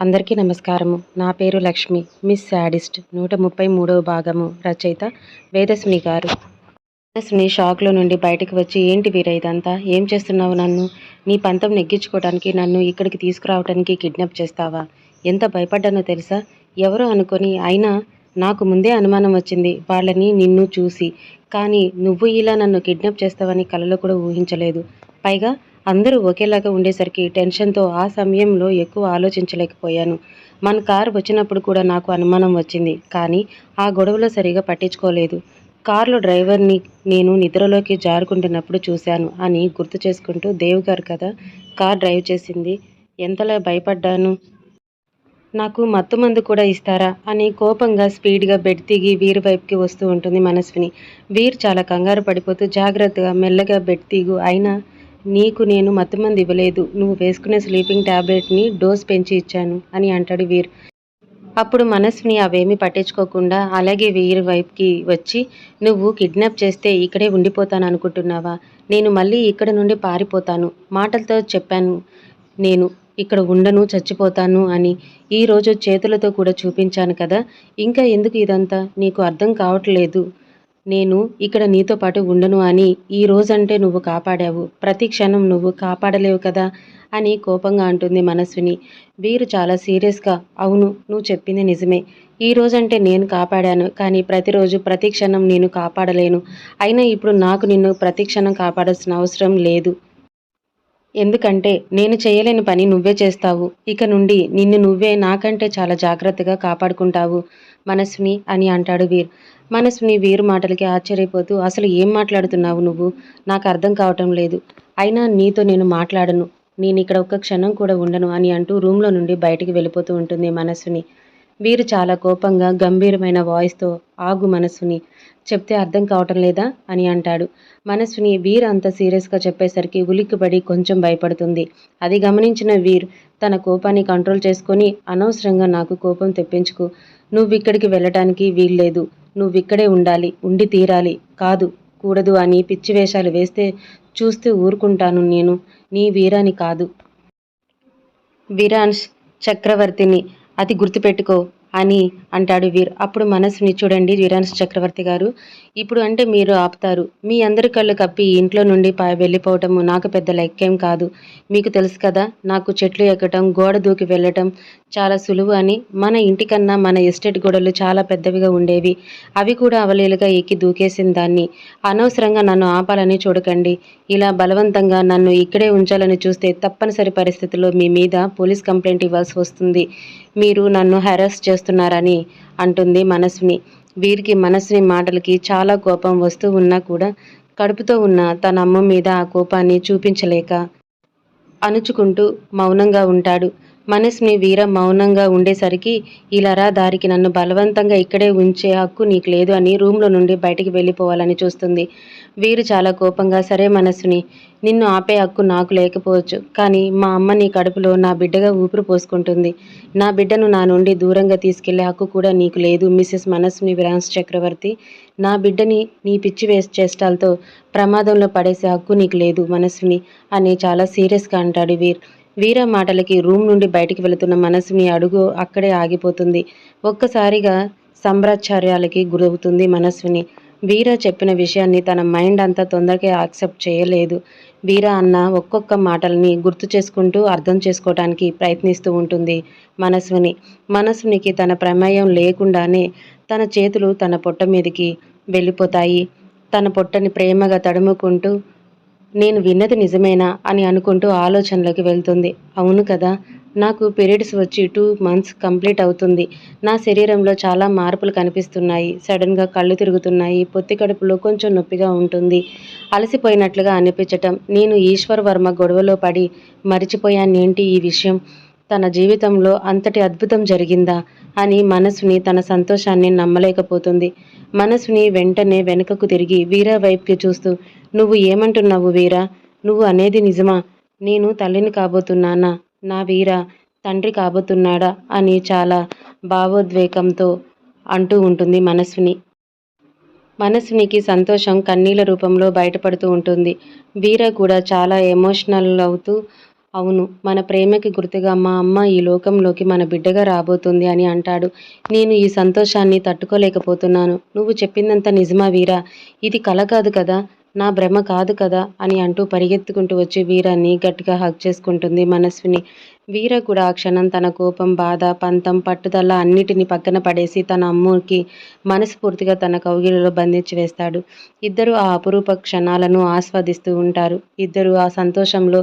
అందరికీ నమస్కారము. నా పేరు లక్ష్మి. మిస్ శాడిస్ట్ నూట ముప్పై మూడవ భాగము రచయిత వేదస్మి గారు. వేదస్మి షాక్లో నుండి బయటకు వచ్చి ఏంటి వీర ఇదంతా? ఏం చేస్తున్నావు నన్ను? నీ పంతం నెగ్గించుకోవడానికి నన్ను ఇక్కడికి తీసుకురావడానికి కిడ్నాప్ చేస్తావా? ఎంత భయపడ్డానో తెలుసా? ఎవరో అనుకొని అయినా నాకు ముందే అనుమానం వచ్చింది. వాళ్ళని నిన్ను చూసి. కానీ నువ్వు ఇలా నన్ను కిడ్నాప్ చేస్తావని కలలో కూడా ఊహించలేదు. పైగా అందరూ ఒకేలాగా ఉండేసరికి టెన్షన్తో ఆ సమయంలో ఎక్కువ ఆలోచించలేకపోయాను. మన కారు వచ్చినప్పుడు కూడా నాకు అనుమానం వచ్చింది. కానీ ఆ గొడవలో సరిగా పట్టించుకోలేదు. కారులో డ్రైవర్ని నేను నిద్రలోకి జారుకుంటున్నప్పుడు చూశాను అని గుర్తు చేసుకుంటూ దేవ్ గారు కదా కార్ డ్రైవ్ చేసింది. ఎంతలా భయపడ్డాను? నాకు మత్తు మందు కూడా ఇస్తారా? అని కోపంగా స్పీడ్గా బెడ్ దిగి వీర్ వైపుకి వస్తూ ఉంటుంది మనస్విని. వీర్ చాలా కంగారు పడిపోతూ జాగ్రత్తగా మెల్లగా బెడ్ దిగు అయినా నీకు నేను మత్తుమంది ఇవ్వలేదు. నువ్వు వేసుకునే స్లీపింగ్ ట్యాబ్లెట్ని డోస్ పెంచి ఇచ్చాను అని అంటాడు వీర్. అప్పుడు మనస్విని అవేమీ పట్టించుకోకుండా అలాగే వీర్ వైపుకి వచ్చి నువ్వు కిడ్నాప్ చేస్తే ఇక్కడే ఉండిపోతాను అనుకుంటున్నావా? నేను మళ్ళీ ఇక్కడ నుండి పారిపోతాను. మాటలతో చెప్పాను నేను ఇక్కడ ఉండను చచ్చిపోతాను అని ఈరోజు చేతులతో కూడా చూపించాను కదా. ఇంకా ఎందుకు ఇదంతా? నీకు అర్థం కావట్లేదు. నేను ఇక్కడ నీతో పాటు ఉండను అని ఈ రోజంటే నువ్వు కాపాడావు. ప్రతి క్షణం నువ్వు కాపాడలేవు కదా అని కోపంగా అంటుంది మనస్విని. వీరు చాలా సీరియస్గా అవును నువ్వు చెప్పింది నిజమే. ఈ రోజంటే నేను కాపాడాను కానీ ప్రతిరోజు ప్రతి క్షణం నేను కాపాడలేను. అయినా ఇప్పుడు నాకు నిన్ను ప్రతి క్షణం కాపాడాల్సిన అవసరం లేదు. ఎందుకంటే నేను చేయలేని పని నువ్వే చేస్తావు. ఇక నుండి నిన్ను నువ్వే నాకంటే చాలా జాగ్రత్తగా కాపాడుకుంటావు. మనస్విని అని అంటాడు వీర్. మనస్విని వీరు మాటలకి ఆశ్చర్యపోతూ అసలు ఏం మాట్లాడుతున్నావు నువ్వు? నాకు అర్థం కావటం లేదు. అయినా నీతో నేను మాట్లాడను. నేను ఇక్కడ ఒక్క క్షణం కూడా ఉండను అని అంటూ రూమ్లో నుండి బయటికి వెళ్ళిపోతూ ఉంటుంది మనస్విని. వీరు చాలా కోపంగా గంభీరమైన వాయిస్తో ఆగు మనస్సుని చెప్తే అర్థం కావటం లేదా అని అంటాడు. మనసుని వీర్ అంత సీరియస్గా చెప్పేసరికి ఉలిక్కిపడి కొంచెం భయపడుతుంది. అది గమనించిన వీర్ తన కోపాన్ని కంట్రోల్ చేసుకొని అనవసరంగా నాకు కోపం తెప్పించుకు. నువ్వు ఇక్కడికి వెళ్ళటానికి వీల్లేదు. నువ్వు ఇక్కడే ఉండాలి ఉండి తీరాలి. కాదు కూడదు అని పిచ్చి వేషాలు వేస్తే చూస్తే ఊరుకుంటాను నేను. నీ వీరాని కాదు. విరాన్స్ చక్రవర్తిని అది గుర్తుపెట్టుకో. అని అంటాడు వీర్. అప్పుడు మనసుని చూడండి వీరాన్స్ చక్రవర్తి గారు. ఇప్పుడు అంటే మీరు ఆపుతారు. మీ అందరి కళ్ళు కప్పి ఇంట్లో నుండి పా వెళ్ళిపోవటము నాకు పెద్ద లెక్కేం కాదు. మీకు తెలుసు కదా నాకు చెట్లు ఎక్కటం గోడ దూకి వెళ్ళటం చాలా సులువు అని. మన ఇంటికన్నా మన ఎస్టేట్ గోడలు చాలా పెద్దవిగా ఉండేవి. అవి కూడా అవలీలుగా ఎక్కి దూకేసిన దాన్ని. అనవసరంగా నన్ను ఆపాలని చూడకండి. ఇలా బలవంతంగా నన్ను ఇక్కడే ఉంచాలని చూస్తే తప్పనిసరి పరిస్థితుల్లో మీ మీద పోలీస్ కంప్లైంట్ ఇవ్వాల్సి వస్తుంది. మీరు నన్ను హెరాస్ చేస్తున్నారని అంటుంది మనస్విని. వీరికి మనస్విని మాటలకి చాలా కోపం వస్తూ ఉన్నా కూడా కడుపుతో ఉన్న తన అమ్మ మీద ఆ కోపాన్ని చూపించలేక అణుచుకుంటూ మౌనంగా ఉంటాడు. మనస్ని వీర మౌనంగా ఉండేసరికి ఇలారా దారికి నన్ను బలవంతంగా ఇక్కడే ఉంచే హక్కు నీకు లేదు అని రూమ్లో నుండి బయటికి వెళ్ళిపోవాలని చూస్తుంది. వీరు చాలా కోపంగా సరే మనస్సుని నిన్ను ఆపే హక్కు నాకు లేకపోవచ్చు కానీ మా అమ్మ నీ కడుపులో నా బిడ్డగా ఊపిరి పోసుకుంటుంది. నా బిడ్డను నా నుండి దూరంగా తీసుకెళ్ళే హక్కు కూడా నీకు లేదు మిస్సెస్ మనస్సుని విరాన్స్ చక్రవర్తి. నా బిడ్డని నీ పిచ్చి వేసి చేష్టాలతో ప్రమాదంలో పడేసే హక్కు నీకు లేదు మనస్సుని అని చాలా సీరియస్గా అంటాడు వీర్. వీర మాటలకి రూమ్ నుండి బయటికి వెళుతున్న మనసుని అడుగు అక్కడే ఆగిపోతుంది. ఒక్కసారిగా సంబ్రాచార్యాలకి గురవుతుంది మనస్విని వీర చెప్పిన విషయాన్ని తన మైండ్ అంతా తొందరగా యాక్సెప్ట్ చేయలేదు. వీర అన్న ఒక్కొక్క మాటల్ని గుర్తు చేసుకుంటూ అర్థం చేసుకోవడానికి ప్రయత్నిస్తూ ఉంటుంది మనస్విని మనస్వినికి తన ప్రమేయం లేకుండానే తన చేతులు తన పొట్ట మీదకి వెళ్ళిపోతాయి. తన పొట్టని ప్రేమగా తడుముకుంటూ నేను విన్నది నిజమేనా అని అనుకుంటూ ఆలోచనలోకి వెళ్తుంది. అవును కదా నాకు పీరియడ్స్ వచ్చి టూ మంత్స్ కంప్లీట్ అవుతుంది. నా శరీరంలో చాలా మార్పులు కనిపిస్తున్నాయి. సడన్గా కళ్ళు తిరుగుతున్నాయి. పొత్తి కడుపులో కొంచెం నొప్పిగా ఉంటుంది. అలసిపోయినట్లుగా అనిపించటం. నేను ఈశ్వర్ వర్మ గొడవలో పడి మరిచిపోయానేంటి ఈ విషయం? తన జీవితంలో అంతటి అద్భుతం జరిగిందా అని మనసుని తన సంతోషాన్ని నమ్మలేకపోతుంది. మనసుని వెంటనే వెనుకకు తిరిగి వీరా వైపుకి చూస్తూ నువ్వు ఏమంటున్నావు వీరా? నువ్వు అనేది నిజమా? నేను తల్లిని కాబోతున్నానా? నా వీరా? తండ్రి కాబోతున్నాడా? అని చాలా భావోద్వేగంతో అంటూ ఉంటుంది మనస్విని మనస్వినికి సంతోషం కన్నీళ్ళ రూపంలో బయటపడుతూ ఉంటుంది. వీర కూడా చాలా ఎమోషనల్ అవుతూ అవును మన ప్రేమకి గుర్తుగా మా అమ్మ ఈ లోకంలోకి మన బిడ్డగా రాబోతుంది అని అంటాడు. నేను ఈ సంతోషాన్ని తట్టుకోలేకపోతున్నాను. నువ్వు చెప్పిందంత నిజమా వీరా? ఇది కల కాదు కదా నా భ్రమ కాదు కదా అని అంటూ పరిగెత్తుకుంటూ వచ్చి వీరాన్ని గట్టిగా హక్ చేసుకుంటుంది మనస్విని. వీర కూడా ఆ క్షణం తన కోపం బాధ పంతం పట్టుదల అన్నిటిని పక్కన పడేసి తన అమ్మకి మనస్ఫూర్తిగా తన కౌగిలిలో బంధించి వేస్తాడు. ఇద్దరు ఆ అపురూప క్షణాలను ఆస్వాదిస్తూ ఉంటారు. ఇద్దరు ఆ సంతోషంలో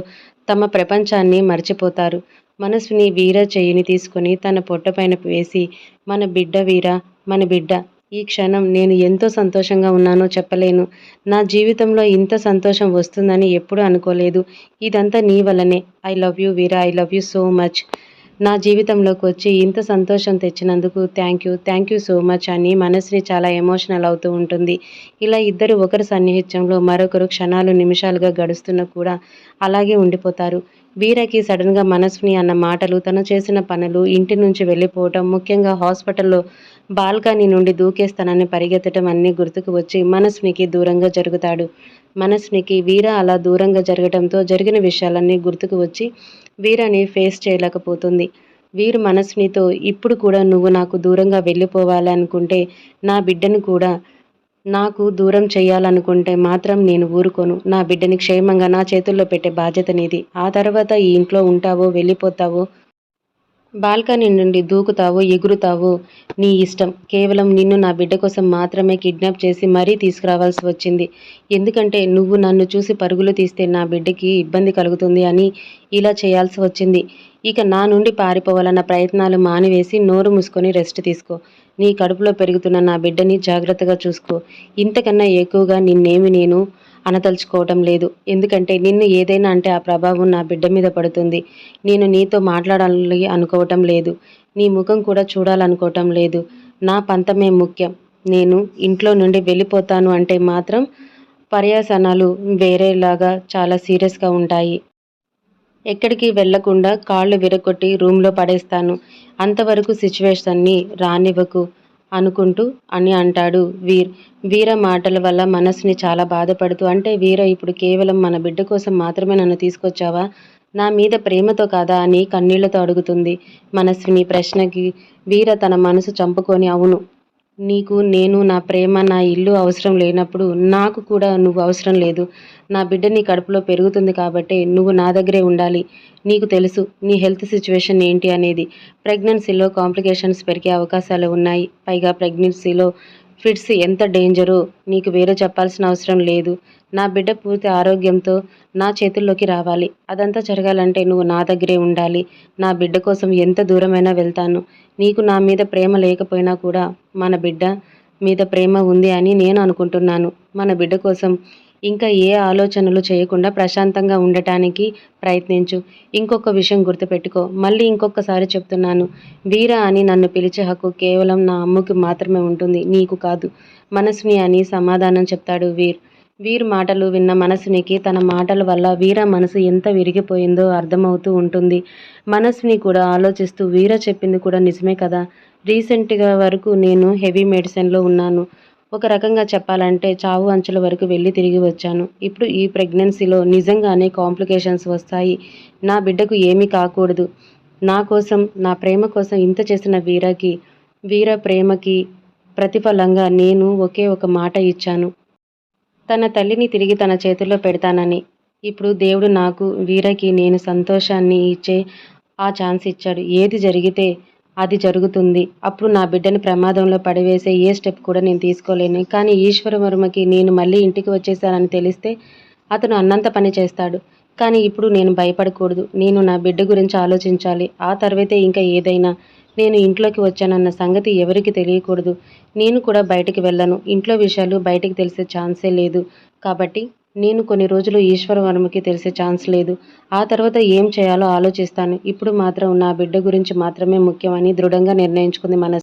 తమ ప్రపంచాన్ని మర్చిపోతారు. మనసుని వీర చేయిని తీసుకొని తన పొట్టపైన వేసి మన బిడ్డ వీర మన బిడ్డ ఈ క్షణం నేను ఎంతో సంతోషంగా ఉన్నానో చెప్పలేను. నా జీవితంలో ఇంత సంతోషం వస్తుందని ఎప్పుడూ అనుకోలేదు. ఇదంతా నీ వల్లనే. I love you Veera I love you so much. నా జీవితంలోకి వచ్చి ఇంత సంతోషం తెచ్చినందుకు thank you. Thank you so much అని మనసుని చాలా ఎమోషనల్ అవుతూ ఉంటుంది. ఇలా ఇద్దరు ఒకరి సన్నిహిత్యంలో మరొకరు క్షణాలు నిమిషాలుగా గడుస్తున్న కూడా అలాగే ఉండిపోతారు. వీరకి సడన్గా మనస్విని అన్న మాటలు తను చేసిన పనులు ఇంటి నుంచి వెళ్ళిపోవటం ముఖ్యంగా హాస్పిటల్లో బాల్కనీ నుండి దూకేస్తానని పరిగెత్తటం అన్నీ గుర్తుకు వచ్చి మనస్వినికి దూరంగా జరుగుతాడు. మనస్వినికి వీర అలా దూరంగా జరగడంతో జరిగిన విషయాలన్నీ గుర్తుకు వచ్చి వీరని ఫేస్ చేయలేకపోతుంది. వీరు మనస్వినితో ఇప్పుడు కూడా నువ్వు నాకు దూరంగా వెళ్ళిపోవాలి అనుకుంటే నా బిడ్డను కూడా నాకు దూరం చేయాలనుకుంటే మాత్రం నేను ఊరుకోను. నా బిడ్డని క్షేమంగా నా చేతుల్లో పెట్టే బాధ్యత నీది. ఆ తర్వాత ఈ ఇంట్లో ఉంటావో వెళ్ళిపోతావో బాల్కనీ నుండి దూకుతావో ఎగురుతావో నీ ఇష్టం. కేవలం నిన్ను నా బిడ్డ కోసం మాత్రమే కిడ్నాప్ చేసి మరీ తీసుకురావాల్సి వచ్చింది. ఎందుకంటే నువ్వు నన్ను చూసి పరుగులు తీస్తే నా బిడ్డకి ఇబ్బంది కలుగుతుంది అని ఇలా చేయాల్సి వచ్చింది. ఇక నా నుండి పారిపోవాలన్న ప్రయత్నాలు మానివేసి నోరు మూసుకొని రెస్ట్ తీసుకో. నీ కడుపులో పెరుగుతున్న నా బిడ్డని జాగ్రత్తగా చూసుకో. ఇంతకన్నా ఎక్కువగా నిన్నేమి నేను అనదలుచుకోవటం లేదు. ఎందుకంటే నిన్ను ఏదైనా అంటే ఆ ప్రభావం నా బిడ్డ మీద పడుతుంది. నేను నీతో మాట్లాడాలి అనుకోవటం లేదు. నీ ముఖం కూడా చూడాలనుకోవటం లేదు. నా పంతమే ముఖ్యం. నేను ఇంట్లో నుండి వెళ్ళిపోతాను అంటే మాత్రం పర్యాసనాలు వేరేలాగా చాలా సీరియస్గా ఉంటాయి. ఎక్కడికి వెళ్ళకుండా కాళ్ళు విరగొట్టి రూమ్లో పడేస్తాను. అంతవరకు సిచ్యువేషన్ని రానివ్వకు అనుకుంటూ అని అంటాడు వీర్. వీర మాటల వల్ల మనసుని చాలా బాధపడుతూ అంటే వీర ఇప్పుడు కేవలం మన బిడ్డ కోసం మాత్రమే నన్ను తీసుకొచ్చావా? నా మీద ప్రేమతో కాదా? అని కన్నీళ్ళతో అడుగుతుంది మనస్విని ప్రశ్నకి. వీర తన మనసు చంపుకొని అవును నీకు నేను నా ప్రేమ నా ఇల్లు అవసరం లేనప్పుడు నాకు కూడా నువ్వు అవసరం లేదు. నా బిడ్డ నీ కడుపులో పెరుగుతుంది కాబట్టి నువ్వు నా దగ్గరే ఉండాలి. నీకు తెలుసు నీ హెల్త్ సిచ్యువేషన్ ఏంటి అనేది. ప్రెగ్నెన్సీలో కాంప్లికేషన్స్ పెరిగే అవకాశాలు ఉన్నాయి. పైగా ప్రెగ్నెన్సీలో ఫిట్స్ ఎంత డేంజరో నీకు వేరే చెప్పాల్సిన అవసరం లేదు. నా బిడ్డ పూర్తి ఆరోగ్యంతో నా చేతుల్లోకి రావాలి. అదంతా జరగాలంటే నువ్వు నా దగ్గరే ఉండాలి. నా బిడ్డ కోసం ఎంత దూరమైనా వెళ్తాను. నీకు నా మీద ప్రేమ లేకపోయినా కూడా మన బిడ్డ మీద ప్రేమ ఉంది అని నేను అనుకుంటున్నాను. మన బిడ్డ కోసం ఇంకా ఏ ఆలోచనలు చేయకుండా ప్రశాంతంగా ఉండటానికి ప్రయత్నించు. ఇంకొక విషయం గుర్తుపెట్టుకో. మళ్ళీ ఇంకొకసారి చెప్తున్నాను. వీర అని నన్ను పిలిచే హక్కు కేవలం నా అమ్మకి మాత్రమే ఉంటుంది. నీకు కాదు. మనసుని అని సమాధానం చెప్తాడు వీర్. వీర్ మాటలు విన్న మనసునికి తన మాటల వల్ల వీర మనసు ఎంత విరిగిపోయిందో అర్థమవుతూ ఉంటుంది. మనసుని కూడా ఆలోచిస్తూ వీర చెప్పింది కూడా నిజమే కదా? రీసెంట్గా వరకు నేను హెవీ మెడిసిన్లో ఉన్నాను. ఒక రకంగా చెప్పాలంటే చావు అంచుల వరకు వెళ్ళి తిరిగి వచ్చాను. ఇప్పుడు ఈ ప్రెగ్నెన్సీలో నిజంగానే కాంప్లికేషన్స్ వస్తాయి. నా బిడ్డకు ఏమీ కాకూడదు. నా కోసం నా ప్రేమ కోసం ఇంత చేసిన వీరకి వీర ప్రేమకి ప్రతిఫలంగా నేను ఒకే ఒక మాట ఇచ్చాను. తన తల్లిని తిరిగి తన చేతుల్లో పెడతానని. ఇప్పుడు దేవుడు నాకు వీరకి నేను సంతోషాన్ని ఇచ్చే ఆ ఛాన్స్ ఇచ్చాడు. ఏది జరిగితే అది జరుగుతుంది. అప్పుడు నా బిడ్డని ప్రమాదంలో పడివేసే ఏ స్టెప్ కూడా నేను తీసుకోలేను. కానీ ఈశ్వర వర్మకి నేను మళ్ళీ ఇంటికి వచ్చేసానని తెలిస్తే అతను అన్నంత పని చేస్తాడు. కానీ ఇప్పుడు నేను భయపడకూడదు. నేను నా బిడ్డ గురించి ఆలోచించాలి. ఆ తర్వాతే ఇంకా ఏదైనా నేను ఇంట్లోకి వచ్చానన్న సంగతి ఎవరికి తెలియకూడదు. నేను కూడా బయటికి వెళ్ళను. ఇంట్లో విషయాలు బయటికి తెలిసే ఛాన్సే లేదు. కాబట్టి నేను కొన్ని రోజులు ఈశ్వరవర్మకి తెలిసే ఛాన్స్ లేదు. ఆ తర్వాత ఏం చేయాలో ఆలోచిస్తాను. ఇప్పుడు మాత్రం నా బిడ్డ గురించి మాత్రమే ముఖ్యమని దృఢంగా నిర్ణయించుకుంది మన